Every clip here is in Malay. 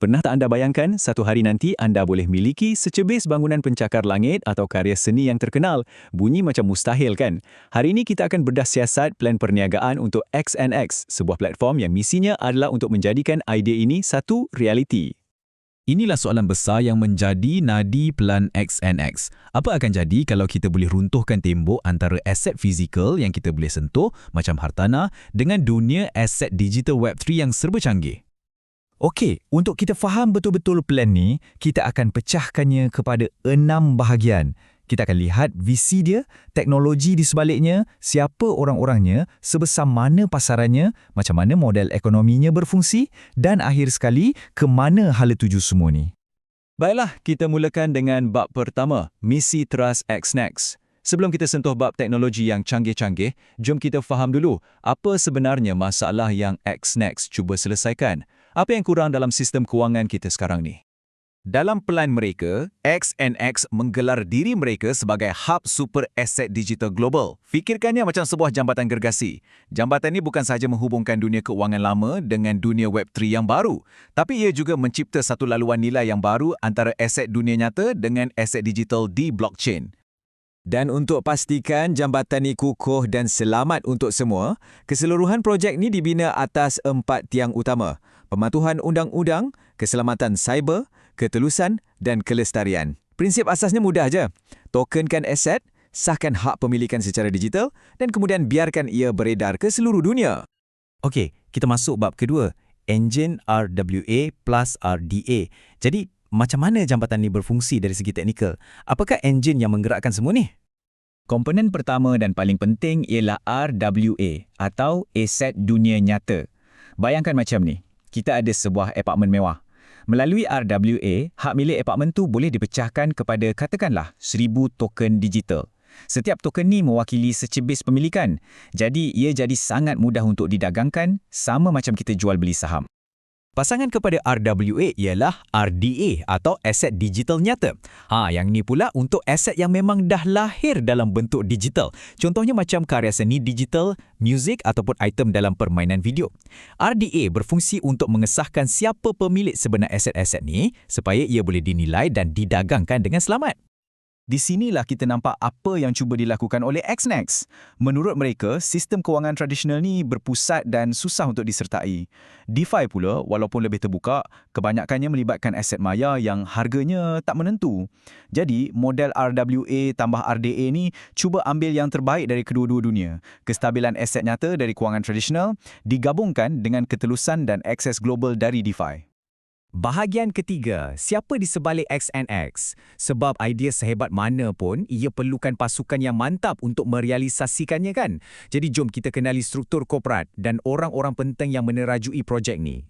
Pernah tak anda bayangkan satu hari nanti anda boleh miliki secebis bangunan pencakar langit atau karya seni yang terkenal? Bunyi macam mustahil kan? Hari ini kita akan bedah siasat plan perniagaan untuk XNX, sebuah platform yang misinya adalah untuk menjadikan idea ini satu realiti. Inilah soalan besar yang menjadi nadi plan XNX. Apa akan jadi kalau kita boleh runtuhkan tembok antara aset fizikal yang kita boleh sentuh macam hartanah dengan dunia aset digital Web3 yang serba canggih? Okey, untuk kita faham betul-betul plan ni, kita akan pecahkannya kepada enam bahagian. Kita akan lihat visi dia, teknologi di sebaliknya, siapa orang-orangnya, sebesar mana pasarannya, macam mana model ekonominya berfungsi dan akhir sekali, ke mana hala tuju semua ni. Baiklah, kita mulakan dengan bab pertama, misi Trust XNext. Sebelum kita sentuh bab teknologi yang canggih-canggih, jom kita faham dulu apa sebenarnya masalah yang XNext cuba selesaikan. Apa yang kurang dalam sistem kewangan kita sekarang ni? Dalam pelan mereka, XNX menggelar diri mereka sebagai hub super aset digital global. Fikirkannya macam sebuah jambatan gergasi. Jambatan ini bukan sahaja menghubungkan dunia keuangan lama dengan dunia Web3 yang baru, tapi ia juga mencipta satu laluan nilai yang baru antara aset dunia nyata dengan aset digital di blockchain. Dan untuk pastikan jambatan ini kukuh dan selamat untuk semua, keseluruhan projek ini dibina atas empat tiang utama pematuhan undang-undang, keselamatan cyber, ketelusan dan kelestarian. Prinsip asasnya mudah aja. Tokenkan aset, sahkan hak pemilikan secara digital dan kemudian biarkan ia beredar ke seluruh dunia. Okey, kita masuk bab kedua, engine RWA plus RDA. Jadi, macam mana jambatan ini berfungsi dari segi teknikal? Apakah engine yang menggerakkan semua ni? Komponen pertama dan paling penting ialah RWA atau aset dunia nyata. Bayangkan macam ni kita ada sebuah apartmen mewah. Melalui RWA, hak milik apartmen tu boleh dipecahkan kepada katakanlah seribu token digital. Setiap token ni mewakili secebis pemilikan. Jadi ia jadi sangat mudah untuk didagangkan sama macam kita jual beli saham. Pasangan kepada RWA ialah RDA atau aset digital nyata. Ha, yang ni pula untuk aset yang memang dah lahir dalam bentuk digital. Contohnya macam karya seni digital, muzik ataupun item dalam permainan video. RDA berfungsi untuk mengesahkan siapa pemilik sebenar aset-aset ni supaya ia boleh dinilai dan didagangkan dengan selamat. Di sinilah kita nampak apa yang cuba dilakukan oleh XNext. Menurut mereka, sistem kewangan tradisional ni berpusat dan susah untuk disertai. DeFi pula, walaupun lebih terbuka, kebanyakannya melibatkan aset maya yang harganya tak menentu. Jadi, model RWA tambah RDA ni cuba ambil yang terbaik dari kedua-dua dunia. Kestabilan aset nyata dari kewangan tradisional digabungkan dengan ketelusan dan akses global dari DeFi. Bahagian ketiga, siapa di sebalik XNX? Sebab idea sehebat mana pun, ia perlukan pasukan yang mantap untuk merealisasikannya kan? Jadi jom kita kenali struktur korporat dan orang-orang penting yang menerajui projek ni.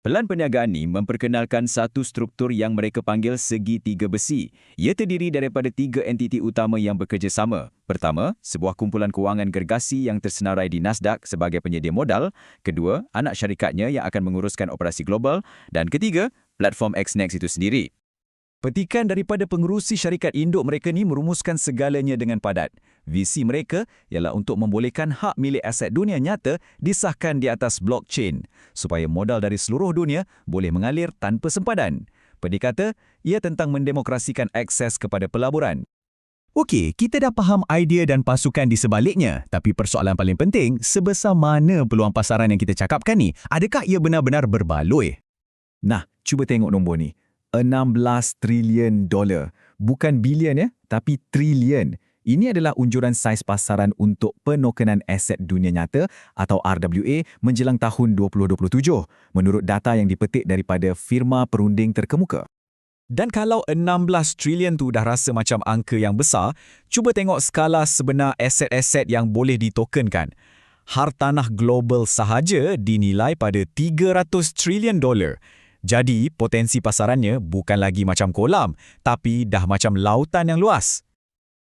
Pelan perniagaan ini memperkenalkan satu struktur yang mereka panggil segi tiga besi. Ia terdiri daripada tiga entiti utama yang bekerjasama. Pertama, sebuah kumpulan kewangan gergasi yang tersenarai di Nasdaq sebagai penyedia modal. Kedua, anak syarikatnya yang akan menguruskan operasi global. Dan ketiga, platform XNext itu sendiri. Petikan daripada pengerusi syarikat induk mereka ni merumuskan segalanya dengan padat. Visi mereka ialah untuk membolehkan hak milik aset dunia nyata disahkan di atas blockchain supaya modal dari seluruh dunia boleh mengalir tanpa sempadan. Pedih kata, ia tentang mendemokrasikan akses kepada pelaburan. Okey, kita dah faham idea dan pasukan di sebaliknya. Tapi persoalan paling penting, sebesar mana peluang pasaran yang kita cakapkan ni? Adakah ia benar-benar berbaloi? Nah, cuba tengok nombor ni. 16 trilion dolar. Bukan bilion ya, tapi trilion. Ini adalah unjuran saiz pasaran untuk penokenan aset dunia nyata atau RWA menjelang tahun 2027 menurut data yang dipetik daripada firma perunding terkemuka. Dan kalau 16 trilion tu dah rasa macam angka yang besar, cuba tengok skala sebenar aset-aset yang boleh ditokenkan. Hartanah global sahaja dinilai pada 300 trilion dolar. Jadi, potensi pasarannya bukan lagi macam kolam, tapi dah macam lautan yang luas.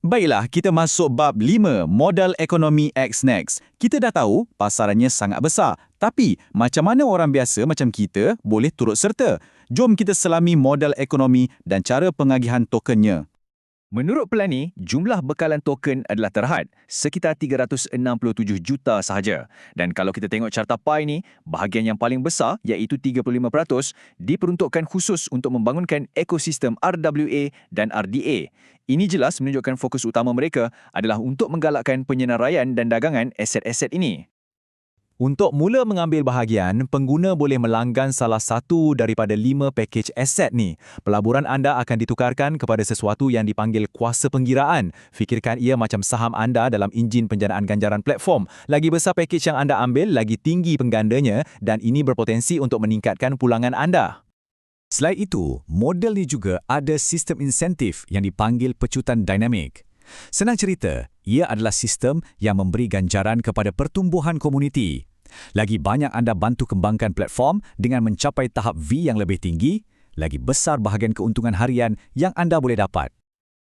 Baiklah, kita masuk bab 5, modal ekonomi XNext. Kita dah tahu pasarannya sangat besar, tapi macam mana orang biasa macam kita boleh turut serta? Jom kita selami modal ekonomi dan cara pengagihan tokennya. Menurut pelan ni, jumlah bekalan token adalah terhad, sekitar 367 juta sahaja. Dan kalau kita tengok carta pie ni, bahagian yang paling besar iaitu 35% diperuntukkan khusus untuk membangunkan ekosistem RWA dan RDA. Ini jelas menunjukkan fokus utama mereka adalah untuk menggalakkan penyenaraian dan dagangan aset-aset ini. Untuk mula mengambil bahagian, pengguna boleh melanggan salah satu daripada lima pakej aset ni. Pelaburan anda akan ditukarkan kepada sesuatu yang dipanggil kuasa penggiraan. Fikirkan ia macam saham anda dalam enjin penjanaan ganjaran platform. Lagi besar pakej yang anda ambil, lagi tinggi penggandanya dan ini berpotensi untuk meningkatkan pulangan anda. Selain itu, model ni juga ada sistem insentif yang dipanggil pecutan dinamik. Senang cerita, ia adalah sistem yang memberi ganjaran kepada pertumbuhan komuniti. Lagi banyak anda bantu kembangkan platform dengan mencapai tahap V yang lebih tinggi, lagi besar bahagian keuntungan harian yang anda boleh dapat.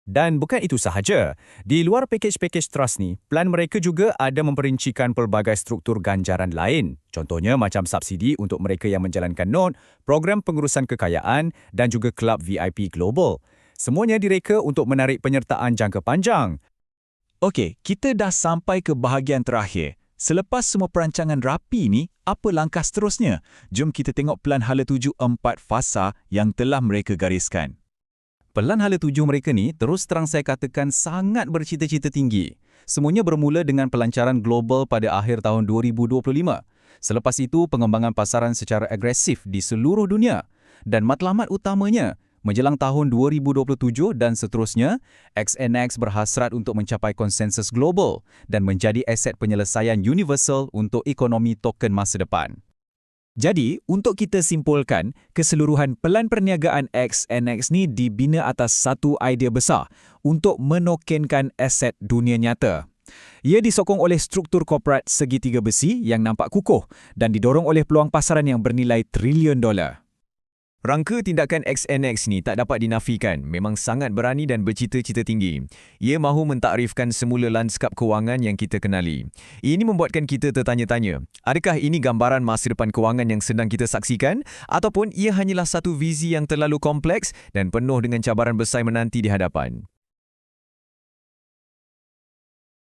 Dan bukan itu sahaja, di luar pakej-pakej trust ni, plan mereka juga ada memperincikan pelbagai struktur ganjaran lain. Contohnya macam subsidi untuk mereka yang menjalankan node, program pengurusan kekayaan dan juga kelab VIP global. Semuanya direka untuk menarik penyertaan jangka panjang. Okey, kita dah sampai ke bahagian terakhir. Selepas semua perancangan rapi ni, apa langkah seterusnya? Jom kita tengok pelan hala tuju empat fasa yang telah mereka gariskan. Pelan hala tuju mereka ni terus terang saya katakan sangat bercita-cita tinggi. Semuanya bermula dengan pelancaran global pada akhir tahun 2025. Selepas itu, pengembangan pasaran secara agresif di seluruh dunia. Dan matlamat utamanya, menjelang tahun 2027 dan seterusnya, XNX berhasrat untuk mencapai konsensus global dan menjadi aset penyelesaian universal untuk ekonomi token masa depan. Jadi, untuk kita simpulkan, keseluruhan pelan perniagaan XNX ni dibina atas satu idea besar untuk menokenkan aset dunia nyata. Ia disokong oleh struktur korporat segitiga besi yang nampak kukuh dan didorong oleh peluang pasaran yang bernilai trilion dolar. Rangka tindakan XNX ni tak dapat dinafikan, memang sangat berani dan bercita-cita tinggi. Ia mahu mentakrifkan semula lanskap kewangan yang kita kenali. Ini membuatkan kita tertanya-tanya, adakah ini gambaran masa depan kewangan yang sedang kita saksikan ataupun ia hanyalah satu vizi yang terlalu kompleks dan penuh dengan cabaran besar menanti di hadapan?